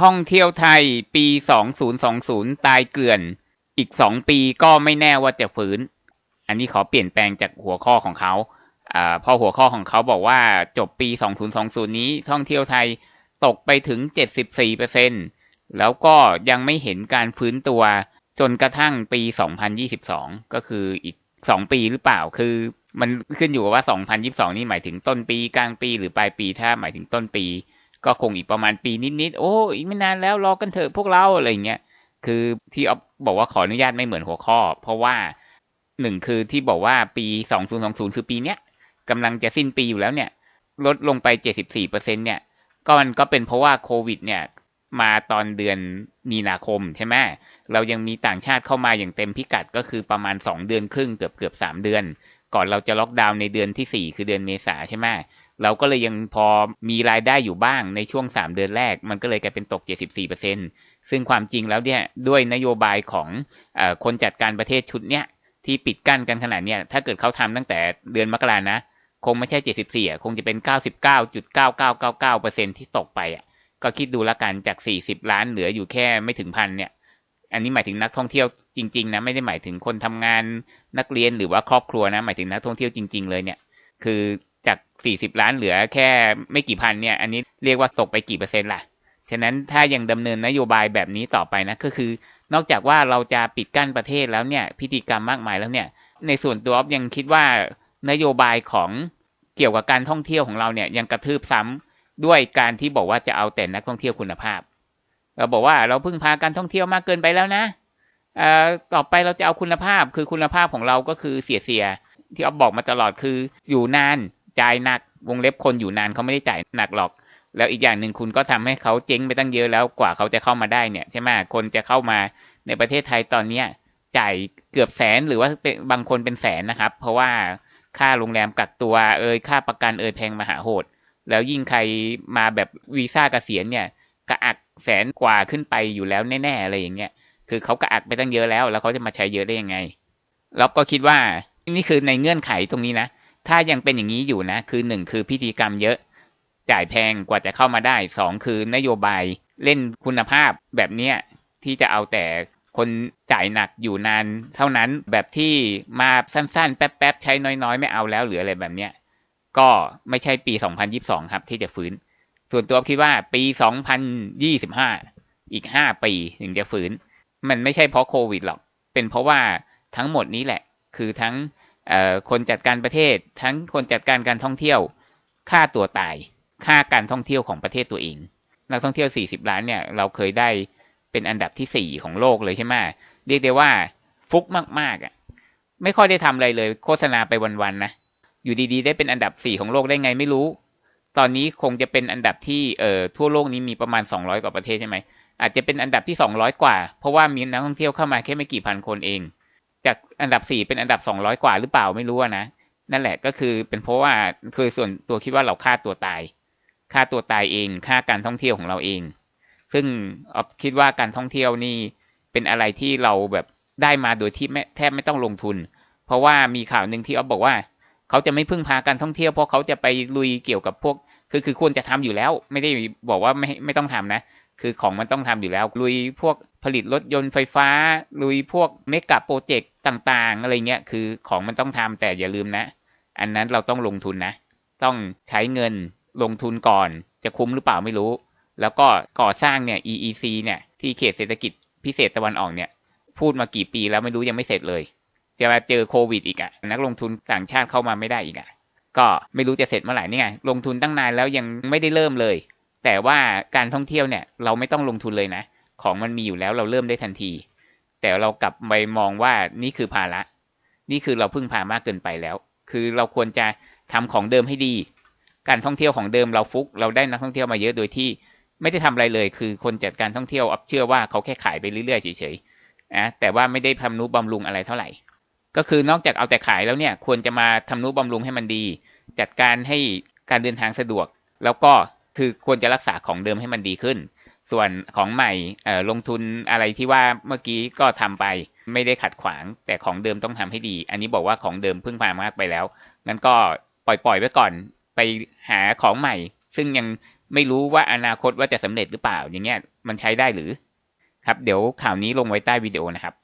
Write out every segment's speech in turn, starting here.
ท่องเที่ยวไทยปี 2020 ตายเกลื่อน อีก2ปีก็ไม่แน่ว่าจะฝืนอันนี้ขอเปลี่ยนแปลงจากหัวข้อของเขาอ่าพอหัวข้อของเขาบอกว่าจบปี 2020 นี้ท่องเที่ยวไทยตกไปถึง 74%แล้วก็ยังไม่เห็นการฟื้นตัวจนกระทั่งปี 2022 ก็คืออีก 2 ปีหรือเปล่า คือมันขึ้นอยู่ว่า 2022 นี่หมายถึงต้นปีกลางปีหรือปลายปี ถ้าหมายถึงต้นปี ก็คงอีกประมาณปีนิดๆโอ้อีกไม่นานแล้วรอกันเถอะพวกเราอะไรเงี้ยคือที่ออฟบอกว่าขออนุญาตไม่เหมือนหัวข้อ เพราะว่าหนึ่งคือที่บอกว่าปี 2020 คือปีเนี้ยกำลังจะสิ้นปีอยู่แล้วเนี่ย ลดลงไป 74%เนี่ยก็มันก็เป็นเพราะว่าโควิด เนี่ย มาตอนเดือนมีนาคมใช่ไหมเรายังมีต่างชาติเข้ามาอย่างเต็มพิกัดก็คือประมาณ 2 เดือนครึ่งเกือบเกือบ3 เดือน ก่อนเราจะล็อกดาวน์ในเดือนที่ 4 คือเดือนเมษาใช่ไหม เราก็เลยยังพอมีรายได้อยู่บ้างในช่วง 3 เดือนแรก มันก็เลยกลายเป็นตก 74%ซึ่งความจริงแล้วเนี่ยด้วยนโยบายของอคนจัดการประเทศชุดเนี้ยที่ปิดกั้นกันขนาดเนี้ยถ้าเกิดเขาทำตั้งแต่เดือนมกรานะ คงไม่ใช่ 74อะคงจะเป็น 99.9999%ที่ตกไปอะก็คิดดูละกันจาก 40 ล้านเหลืออยู่แค่ไม่ถึงพันเนี่ยอันนี้หมายถึงนักท่องเที่ยวจริงๆนะไม่ได้หมายถึงคนทำงานนักเรียนหรือว่าครอบครัวนะหมายถึงนักท่องเที่ยวจริง ๆ เลยเนี่ยคือ จาก40ล้านเหลือแค่ไม่กี่พันเนี่ย อันนี้เรียกว่าตกไปกี่เปอร์เซ็นต์ล่ะ ฉะนั้นถ้ายังดำเนินนโยบายแบบนี้ต่อไปนะก็คือ นอกจากว่าเราจะปิดกั้นประเทศแล้วเนี่ยพิธีกรรมมากมายแล้วเนี่ย ในส่วนตัวออฟยังคิดว่านโยบายของเกี่ยวกับการท่องเที่ยวของเราเนี่ยยังกระทืบซ้ำด้วยการที่บอกว่าจะเอาแต่นักท่องเที่ยวคุณภาพ เราบอกว่าเราพึ่งพาการท่องเที่ยวมากเกินไปแล้วนะเอ่อต่อไปเราจะเอาคุณภาพคือคุณภาพของเราก็คือเสียเสียที่ออฟบอกมาตลอดคืออยู่นาน จ่ายหนักวงเล็บคนอยู่นานเขาไม่ได้จ่ายหนักหรอก แล้วอีกอย่างหนึ่งคุณก็ทำให้เขาเจ๊งไปตั้งเยอะแล้วกว่าเขาจะเข้ามาได้เนี่ยใช่ไหมคนจะเข้ามาในประเทศไทยตอนเนี้ยจ่ายเกือบแสนหรือว่าเป็นบางคนเป็นแสนนะครับ เพราะว่าค่าโรงแรมกักตัวเอ่ยค่าประกันเอ่ยแพงมหาโหด แล้วยิ่งใครมาแบบวีซ่ากเกษียณเนี่ยกระอักแสนกว่าขึ้นไปอยู่แล้วแน่ๆอะไรอย่างเงี้ยคือเขากระอักไปตั้งเยอะแล้ว แล้วเขาจะมาใช้เยอะได้ยังไงแล้วก็คิดว่านี่คือในเงื่อนไขตรงนี้นะ ถ้ายังเป็นอย่างนี้อยู่นะ คือหนึ่งคือพิธีกรรมเยอะ จ่ายแพงกว่าจะเข้ามาได้สองคือนโยบายเล่นคุณภาพแบบเนี้ยที่จะเอาแต่คนจ่ายหนักอยู่นานเท่านั้นแบบที่มาสั้นๆ แป๊บๆ ใช้น้อยๆ ไม่เอาแล้วหรืออะไรแบบเนี้ยก็ไม่ใช่ปี 2022 ครับ ที่จะฟื้น ส่วนตัวคิดว่าปี 2025 อีก 5 ปีถึงจะฟื้น มันไม่ใช่เพราะโควิดหรอก เป็นเพราะว่าทั้งหมดนี้แหละ คือทั้ง คนจัดการประเทศ ทั้งคนจัดการการท่องเที่ยว ค่าตัวตาย ค่าการท่องเที่ยวของประเทศตัวเอง นักท่องเที่ยว 40 ล้านเนี่ย เราเคยได้เป็นอันดับที่ 4 ของโลกเลยใช่ไหมเรียกได้ว่าฟุกมากๆอะ ไม่ค่อยได้ทำอะไรเลย โฆษณาไปวันๆนะ อยู่ดีๆ ได้เป็นอันดับ 4 ของโลกได้ไงไม่รู้ ตอนนี้คงจะเป็นอันดับที่เอ่อทั่วโลกนี้มีประมาณ 200 กว่าประเทศใช่ไหมอาจจะเป็นอันดับที่ 200 กว่า เพราะว่ามีนักท่องเที่ยวเข้ามาแค่ไม่กี่พันคนเอง จากอันดับสี่เป็นอันดับสองร้อยกว่าหรือเปล่าไม่รู้นะนั่นแหละก็คือเป็นเพราะว่าคือส่วนตัวคิดว่าเราฆ่าตัวตายฆ่าตัวตายเองฆ่าการท่องเที่ยวของเราเอง ซึ่งออฟคิดว่าการท่องเที่ยวนี่เป็นอะไรที่เราแบบได้มาโดยที่แทบไม่ต้องลงทุน เพราะว่ามีข่าวหนึ่งที่ออฟบอกว่า เขาจะไม่พึ่งพาการท่องเที่ยวเพราะเขาจะไปลุยเกี่ยวกับพวก คือคือควรจะทำอยู่แล้ว ไม่ได้บอกว่าไม่ไม่ต้องทำนะ คือของมันต้องทำอยู่แล้ว ลุยพวกผลิตรถยนต์ไฟฟ้า ลุยพวกเมกะโปรเจกต์ต่างๆ อะไรเงี้ยคือของมันต้องทำแต่อย่าลืมนะ อันนั้นเราต้องลงทุนนะ ต้องใช้เงินลงทุนก่อน จะคุ้มหรือเปล่าไม่รู้ แล้วก็ก่อสร้างเนี่ย EEC เนี่ยที่เขตเศรษฐกิจพิเศษตะวันออกเนี่ย พูดมากี่ปีแล้วไม่รู้ยังไม่เสร็จเลย จะมาเจอโควิดอีกอะ่ะนักลงทุนต่างชาติเข้ามาไม่ได้อีกอะ่ะก็ไม่รู้จะเสร็จเมื่อไหร่นี่ไงลงทุนตั้งนานแล้วยังไม่ได้เริ่มเลย แต่ว่าการท่องเที่ยวเนี่ย เราไม่ต้องลงทุนเลยนะ ของมันมีอยู่แล้วเราเริ่มได้ทันที แต่เรากลับไปมองว่านี่คือภาระ นี่คือเราพึ่งพามากเกินไปแล้ว คือเราควรจะทำของเดิมให้ดี การท่องเที่ยวของเดิมเราฟุก เราได้นักท่องเที่ยวมาเยอะโดยที่ไม่ได้ทำอะไรเลย คือคนจัดการท่องเที่ยวเชื่อว่าเขาแค่ขายไปเรื่อยๆเฉยๆนะแต่ว่าไม่ได้ทำนุบำรุงอะไรเท่าไหร่ ก็คือนอกจากเอาแต่ขายแล้วเนี่ย ควรจะมาทำนุบำรุงให้มันดี จัดการให้การเดินทางสะดวก แล้วก็ คือควรจะรักษาของเดิมให้มันดีขึ้น ส่วนของใหม่ลงทุนอะไรที่ว่าเมื่อกี้ก็ทำไปไม่ได้ขัดขวาง แต่ของเดิมต้องทำให้ดี อันนี้บอกว่าของเดิมพึ่งพามากไปแล้วงั้นก็ปล่อยปล่อยไว้ก่อนไปหาของใหม่ ซึ่งยังไม่รู้ว่าอนาคตว่าจะสำเร็จหรือเปล่า อย่างเงี้ยมันใช้ได้หรือ ครับ เดี๋ยวข่าวนี้ลงไว้ใต้วิดีโอนะครับ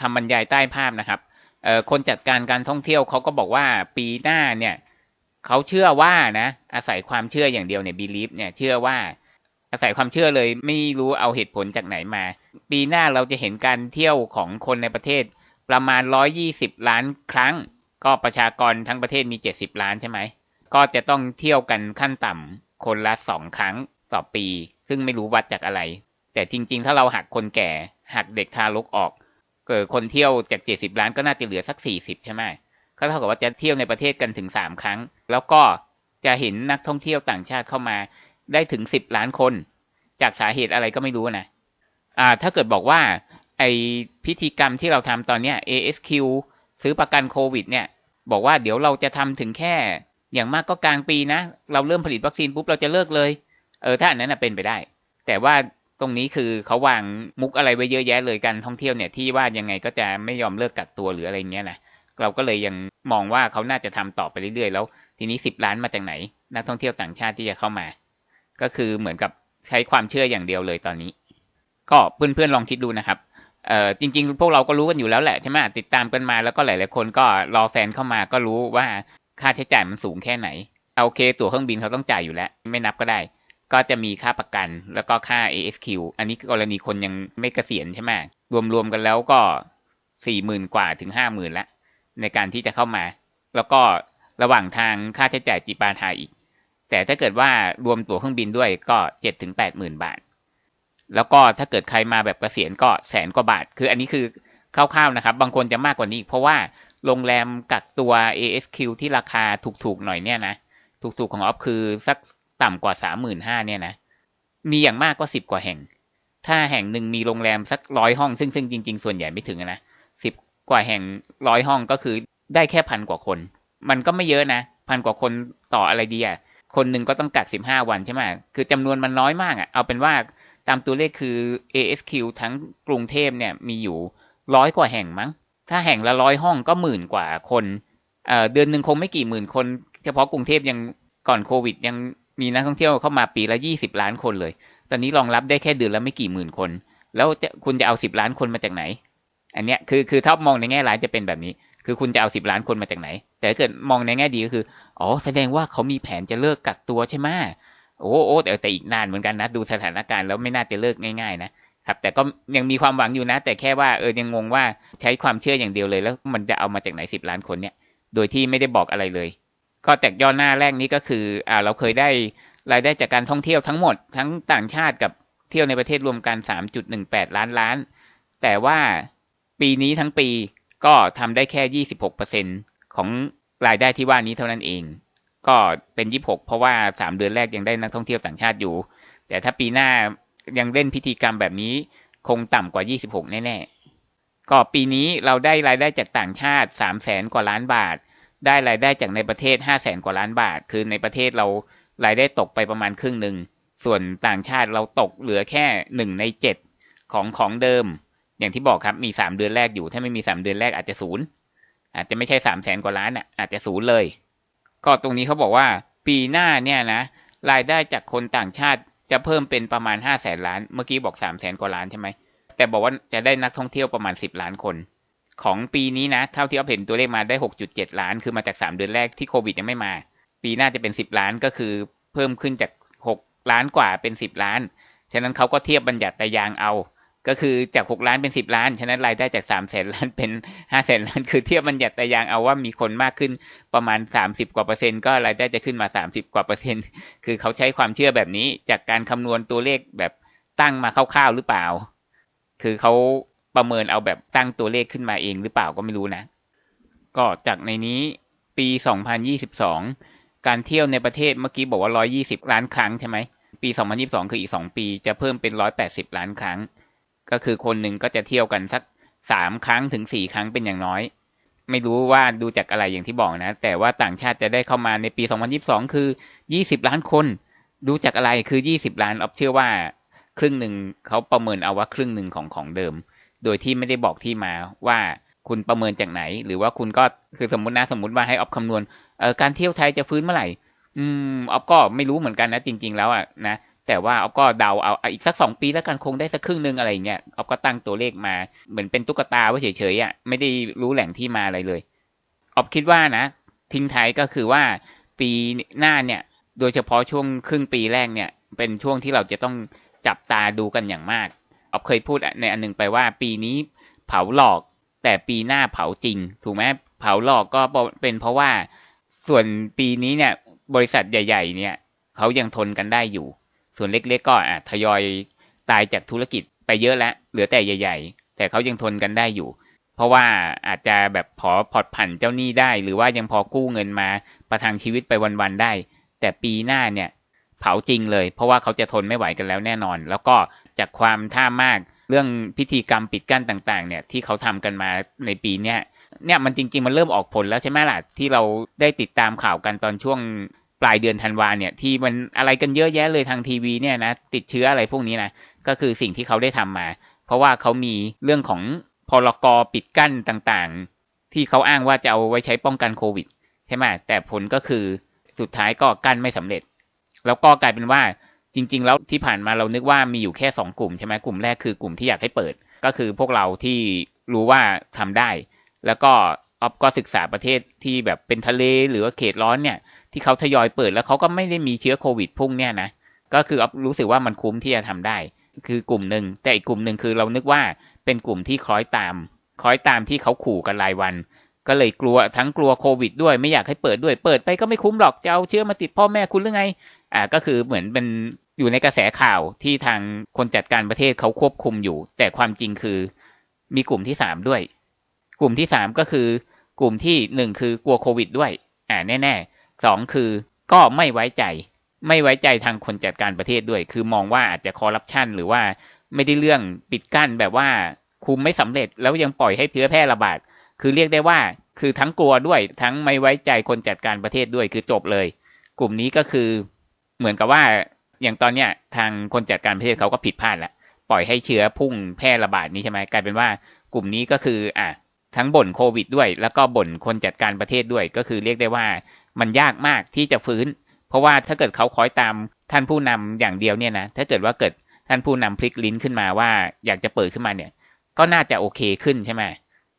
คำบรรยายใต้ภาพนะครับเอ่อคนจัดการการท่องเที่ยวเขาก็บอกว่าปีหน้าเนี่ย เขาเชื่อว่านะ อาศัยความเชื่ออย่างเดียวเนี่ย believe เนี่ยเชื่อว่า อาศัยความเชื่อเลยไม่รู้เอาเหตุผลจากไหนมา ปีหน้าเราจะเห็นการเที่ยวของคนในประเทศประมาณ 120 ล้านครั้ง ก็ประชากรทั้งประเทศมี 70 ล้านใช่ไหม ก็จะต้องเที่ยวกันขั้นต่ำคนละสองครั้งต่อปี ซึ่งไม่รู้วัดจากอะไร แต่จริง ๆ ถ้าเราหักคนแก่หักเด็กทารกออก เกิดคนเที่ยวจาก 70 ล้านก็น่าจะเหลือสัก 40 ใช่ไหม ก็เท่ากับว่าจะเที่ยวในประเทศกันถึง3ครั้ง แล้วก็จะเห็นนักท่องเที่ยวต่างชาติเข้ามาได้ถึง10ล้านคน จากสาเหตุอะไรก็ไม่รู้นะอ่าถ้าเกิดบอกว่าไอพิธีกรรมที่เราทำตอนเนี้ย ASQ ซื้อประกันโควิด เนี่ย บอกว่าเดี๋ยวเราจะทำถึงแค่ อย่างมากก็กลางปีนะ เราเริ่มผลิตวัคซีนปุ๊บเราจะเลิกเลย เออถ้าอันนั้นนะเป็นไปได้ แต่ว่าตรงนี้คือเขาวางมุกอะไรไว้เยอะแยะเลยการท่องเที่ยวเนี่ยที่ว่ายังไงก็จะไม่ยอมเลิกกักตัวหรืออะไรเงี้ยนะ เราก็เลยยังมองว่าเขาน่าจะทำต่อไปเรื่อยๆ แล้ว ทีนี้สิบล้านมาจากไหน นักท่องเที่ยวต่างชาติที่จะเข้ามา ก็คือเหมือนกับใช้ความเชื่ออย่างเดียวเลยตอนนี้ ก็เพื่อนๆลองคิดดูนะครับเอ่อจริง ๆ พวกเราก็รู้กันอยู่แล้วแหละใช่ไหมติดตามกันมาแล้วก็หลายๆคนก็รอแฟนเข้ามาก็รู้ว่าค่าใช้จ่ายมันสูงแค่ไหนโอเค ตั๋วเครื่องบินเขาต้องจ่ายอยู่แล้ว ไม่นับก็ได้ ก็จะมีค่าประกันแล้วก็ค่า ASQ อันนี้กรณีคนยังไม่เกษียณใช่ไหมรวมๆกันแล้วก็สี่หมื่นกว่าถึงห้าหมื่นละ ในการที่จะเข้ามา แล้วก็ระหว่างทางค่าใช้จ่ายจีปาทาอีก แต่ถ้าเกิดว่ารวมตั๋วเครื่องบินด้วยก็เจ็ดถึงแปดหมื่นบาท แล้วก็ถ้าเกิดใครมาแบบเกษียณก็แสนกว่าบาท คืออันนี้คือคร่าวๆนะครับ บางคนจะมากกว่านี้อีกเพราะว่าโรงแรมกักตัว ASQ ที่ราคาถูกๆหน่อยเนี่ยนะ ถูกๆของออฟคือสักต่ำกว่าสามหมื่นห้าเนี่ยนะ มีอย่างมากก็สิบกว่าแห่ง ถ้าแห่งหนึ่งมีโรงแรมสักร้อยห้องซึ่งซึ่งจริง ๆ ส่วนใหญ่ไม่ถึงนะสิบ กว่าแห่งร้อยห้องก็คือได้แค่พันกว่าคน มันก็ไม่เยอะนะพันกว่าคนต่ออะไรดีอะคนหนึ่งก็ต้องกักสิบห้าวันใช่ไหมคือจำนวนมันน้อยมากอะเอาเป็นว่าตามตัวเลขคือ ASQ ทั้งกรุงเทพเนี่ยมีอยู่ร้อยกว่าแห่งมั้ง ถ้าแห่งละร้อยห้องก็หมื่นกว่าคนเเดือนหนึ่งคงไม่กี่หมื่นคน เฉพาะกรุงเทพยังก่อนโควิด ยังมีนักท่องเที่ยวเข้ามาปีละยี่สิบล้านคนเลย ตอนนี้รองรับได้แค่เดือนละไม่กี่หมื่นคน แล้วคุณจะเอาสิบล้านคนมาจากไหน อันเนี้ยคือคือถ้ามองในแง่ร้ายจะเป็นแบบนี้ คือคุณจะเอาสิบล้านคนมาจากไหน แต่ถ้าเกิดมองในแง่ดีก็คืออ๋อแสดงว่าเขามีแผนจะเลิกกักตัวใช่ไหมโอ้โอ้แต่แต่อีกนานเหมือนกันนะดูสถานการณ์แล้วไม่น่าจะเลิกง่ายๆนะครับ แต่ก็ยังมีความหวังอยู่นะ แต่แค่ว่าเออยังงงว่าใช้ความเชื่ออย่างเดียวเลย แล้วมันจะเอามาจากไหนสิบล้านคนเนี่ย โดยที่ไม่ได้บอกอะไรเลย ก็แตกย่อหน้าแรกนี้ก็คืออ่าเราเคยได้รายได้จากการท่องเที่ยวทั้งหมดทั้งต่างชาติกับเที่ยวในประเทศรวมกันสามจุดหนึ่งแปดล้านล้าน แต่ว่า ปีนี้ทั้งปีก็ทำได้แค่ยี่สิบหกเปอร์เซ็นของรายได้ที่ว่านี้เท่านั้นเอง ก็เป็นยี่หกเพราะว่าสามเดือนแรกยังได้นักท่องเที่ยวต่างชาติอยู่ แต่ถ้าปีหน้ายังเล่นพิธีกรรมแบบนี้คงต่ำกว่ายี่สิบหกแน่ๆ ก็ปีนี้เราได้รายได้จากต่างชาติสามแสนกว่าล้านบาท ได้รายได้จากในประเทศห้าแสนกว่าล้านบาท คือในประเทศเรารายได้ตกไปประมาณครึ่งหนึ่ง ส่วนต่างชาติเราตกเหลือแค่หนึ่งในเจ็ดของของเดิม อย่างที่บอกครับมีสามเดือนแรกอยู่ ถ้าไม่มีสามเดือนแรกอาจจะศูนย์อาจจะไม่ใช่สามแสนกว่าล้านอะอาจจะศูนย์เลย ก็ตรงนี้เขาบอกว่าปีหน้าเนี่ยนะรายได้จากคนต่างชาติจะเพิ่มเป็นประมาณห้าแสนล้าน เมื่อกี้บอกสามแสนกว่าล้านใช่ไหมแต่บอกว่าจะได้นักท่องเที่ยวประมาณสิบล้านคน ของปีนี้นะเท่าที่เอาเห็นตัวเลขมาได้หกจุดเจ็ดล้าน คือมาจากสามเดือนแรกที่โควิดยังไม่มา ปีหน้าจะเป็นสิบล้านก็คือเพิ่มขึ้นจากหกล้านกว่าเป็นสิบล้าน ฉะนั้นเขาก็เทียบบัญญัติแต่ยางเอา ก็คือจากหกล้านเป็นสิบล้าน ฉะนั้นรายได้จากสามแสนล้านเป็นห้าแสนล้าน คือเทียบบัญญัติแต่ยางเอาว่ามีคนมากขึ้นประมาณสามสิบกว่าเปอร์เซ็นต์ก็รายได้จะขึ้นมาสามสิบกว่าเปอร์เซ็นต์คือเขาใช้ความเชื่อแบบนี้ จากการคำนวณตัวเลขแบบตั้งมาคร่าวๆหรือเปล่า คือเขาประเมินเอาแบบตั้งตัวเลขขึ้นมาเองหรือเปล่าก็ไม่รู้นะ ก็จากในนี้ปี2022การเที่ยวในประเทศเมื่อกี้บอกว่า120ล้านครั้งใช่ไหมปี2022คืออีก2ปีจะเพิ่มเป็น180ล้านครั้ง ก็คือคนหนึ่งก็จะเที่ยวกันสัก3ครั้งถึง4ครั้งเป็นอย่างน้อย ไม่รู้ว่าดูจากอะไรอย่างที่บอกนะ แต่ว่าต่างชาติจะได้เข้ามาในปี 2022 คือ 20 ล้านคน ดูจากอะไรคือ 20 ล้านออฟเชื่อว่า ครึ่งหนึ่งเขาประเมินเอาว่าครึ่งหนึ่งของของเดิม โดยที่ไม่ได้บอกที่มาว่าคุณประเมินจากไหน หรือว่าคุณก็คือสมมตินะสมมติว่าให้ออฟคำนวณการเที่ยวไทยจะฟื้นเมื่อไหร่ อืมออฟก็ไม่รู้เหมือนกันนะจริง ๆ แล้วอะนะ แต่ว่าออฟก็เดาเอาอีกสักสองปีแล้วกันคงได้สักครึ่งหนึงอะไรเงี้ยออฟก็ตั้งตัวเลขมาเหมือนเป็นตุ๊กตาไว้เฉยๆอะไม่ได้รู้แหล่งที่มาอะไรเลยออฟคิดว่านะ ทิ้งท้ายก็คือว่าปีหน้าเนี่ย โดยเฉพาะช่วงครึ่งปีแรกเนี่ย เป็นช่วงที่เราจะต้องจับตาดูกันอย่างมากออฟเคยพูดในอันหนึงไปว่า ปีนี้เผาหลอกแต่ปีหน้าเผาจริง ถูกไหมเผาหลอกก็เป็นเพราะว่าส่วนปีนี้เนี่ย บริษัทใหญ่ ๆ เนี่ยเขายังทนกันได้อยู่ ส่วนเล็กๆก็อะทยอยตายจากธุรกิจไปเยอะแล้วเหลือแต่ใหญ่ ๆ แต่เขายังทนกันได้อยู่ เพราะว่าอาจจะแบบพอผ่อนผันเจ้าหนี้ได้ หรือว่ายังพอกู้เงินมาประทังชีวิตไปวันๆได้ แต่ปีหน้าเนี่ยเผาจริงเลย เพราะว่าเขาจะทนไม่ไหวกันแล้วแน่นอน แล้วก็จากความท่ามากเรื่องพิธีกรรมปิดกั้นต่างๆ เนี่ยที่เขาทำกันมาในปีเนี้ยเนี่ยมันจริง ๆ มันเริ่มออกผลแล้วใช่ไหมล่ะที่เราได้ติดตามข่าวกันตอนช่วง ปลายเดือนธันวาเนี่ยที่มันอะไรกันเยอะแยะเลยทางทีวีเนี่ยนะติดเชื้ออะไรพวกนี้นะก็คือสิ่งที่เขาได้ทำมา เพราะว่าเขามีเรื่องของพรกปิดกั้นต่างๆ ที่เขาอ้างว่าจะเอาไว้ใช้ป้องกันโควิดใช่ไหมแต่ผลก็คือสุดท้ายก็กั้นไม่สำเร็จ แล้วก็กลายเป็นว่าจริง ๆ แล้วที่ผ่านมาเรานึกว่ามีอยู่แค่สองกลุ่มใช่ไหมกลุ่มแรกคือกลุ่มที่อยากให้เปิด ก็คือพวกเราที่รู้ว่าทำได้ แล้วก็ ออฟก็ศึกษาประเทศที่แบบเป็นทะเลหรือว่าเขตร้อนเนี่ย ที่เขาทยอยเปิดแล้วเขาก็ไม่ได้มีเชื้อโควิดพุ่งเนี่ยนะก็คือออฟรู้สึกว่ามันคุ้มที่จะทำได้ คือกลุ่มหนึ่งแต่อีกกลุ่มหนึ่งคือเรานึกว่าเป็นกลุ่มที่คล้อยตาม คล้อยตามที่เขาขู่กันรายวัน ก็เลยกลัวทั้งกลัวโควิดด้วยไม่อยากให้เปิดด้วยเปิดไปก็ไม่คุ้มหรอกจะเอาเชื้อมาติดพ่อแม่คุณหรือไงอ่าก็คือเหมือนเป็นอยู่ในกระแสข่าวที่ทางคนจัดการประเทศเขาควบคุมอยู่ แต่ความจริงคือมีกลุ่มที่สามด้วย กลุ่มที่สามก็คือ กลุ่มที่หนึ่งคือกลัวโควิดด้วยอ่าแน่ๆสองคือก็ไม่ไว้ใจ ไม่ไว้ใจทางคนจัดการประเทศด้วย คือมองว่าอาจจะคอร์รัปชันหรือว่าไม่ได้เรื่องปิดกั้นแบบว่าคุมไม่สำเร็จแล้วยังปล่อยให้เชื้อแพร่ระบาด คือเรียกได้ว่าคือทั้งกลัวด้วยทั้งไม่ไว้ใจคนจัดการประเทศด้วยคือจบเลย กลุ่มนี้ก็คือเหมือนกับว่าอย่างตอนเนี้ยทางคนจัดการประเทศเขาก็ผิดพลาดล้วปล่อยให้เชื้อพุ่งแพร่ระบาดนี้ใช่ไหมกลายเป็นว่ากลุ่มนี้ก็คืออะ ทั้งบ่นโควิดด้วย แล้วก็บ่นคนจัดการประเทศด้วย ก็คือเรียกได้ว่ามันยากมากที่จะฟื้น เพราะว่าถ้าเกิดเขาคอยตามท่านผู้นำอย่างเดียวเนี่ยนะถ้าเกิดว่าเกิดท่านผู้นำพลิกลิ้นขึ้นมาว่าอยากจะเปิดขึ้นมาเนี่ย ก็น่าจะโอเคขึ้นใช่ไหม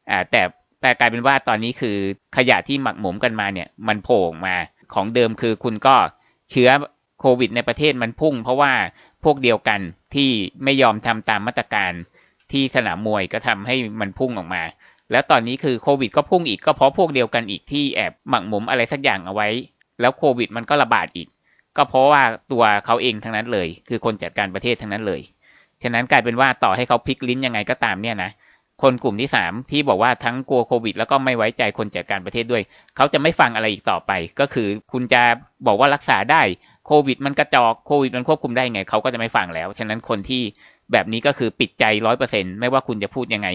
อ่าแต่แต่กลายเป็นว่าตอนนี้คือขยะที่หมักหมมกันมาเนี่ย มันโผล่มาของเดิมคือคุณก็เชื้อโควิดในประเทศมันพุ่ง เพราะว่าพวกเดียวกันที่ไม่ยอมทำตามมาตรการที่สนามมวยก็ทำให้มันพุ่งออกมา แล้วตอนนี้คือโควิดก็พุ่งอีกก็เพราะพวกเดียวกันอีกที่แอบหมักหมมอะไรสักอย่างเอาไว้ แล้วโควิดมันก็ระบาดอีก ก็เพราะว่าตัวเขาเองทั้งนั้นเลย คือคนจัดการประเทศทั้งนั้นเลย ฉะนั้นกลายเป็นว่าต่อให้เขาพลิกลิ้นยังไงก็ตามเนี่ยนะคนกลุ่มที่สามที่บอกว่าทั้งกลัวโควิด แล้วก็ไม่ไว้ใจคนจัดการประเทศด้วย เขาจะไม่ฟังอะไรอีกต่อไป ก็คือคุณจะบอกว่ารักษาได้โควิด มันกระจอกโควิดมันควบคุมได้ไงเขาก็จะไม่ฟังแล้ว ฉะนั้นคนที่แบบนี้ก็คือปิดใจร้อยเปอร์เซ็นไม่ว่าคุณจะพูดยังไง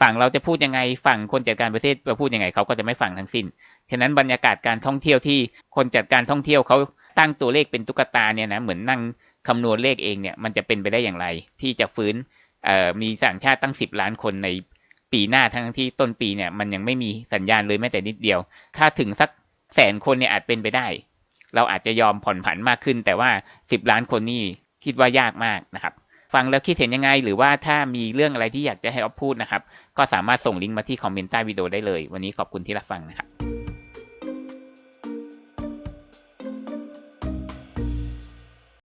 ฝั่งเราจะพูดยังไงฝั่งคนจัดการประเทศจะพูดยังไงเขาก็จะไม่ฟังทั้งสิ้น ฉะนั้นบรรยากาศการท่องเที่ยวที่คนจัดการท่องเที่ยวเขาตั้งตัวเลขเป็นตุ๊กตาเนี่ยนะเหมือนนั่งคำนวณเลขเองเนี่ยมันจะเป็นไปได้อย่างไร ที่จะฟื้นมีต่างชาติตั้งสิบล้านคนในปีหน้าทั้งที่ต้นปีเนี่ยมันยังไม่มีสัญญาณเลยแม้แต่นิดเดียว ถ้าถึงสักแสนคนเนี่ยอาจเป็นไปได้ เราอาจจะยอมผ่อนผันมากขึ้น แต่ว่าสิบล้านคนนี่คิดว่ายากมากนะครับ ฟังแล้วคิดเห็นยังไง หรือว่าถ้ามีเรื่องอะไรที่อยากจะให้ออฟพูดนะครับ ก็สามารถส่งลิงก์มาที่คอมเมนต์ใต้วิดีโอได้เลย วันนี้ขอบคุณที่รับฟังนะครับ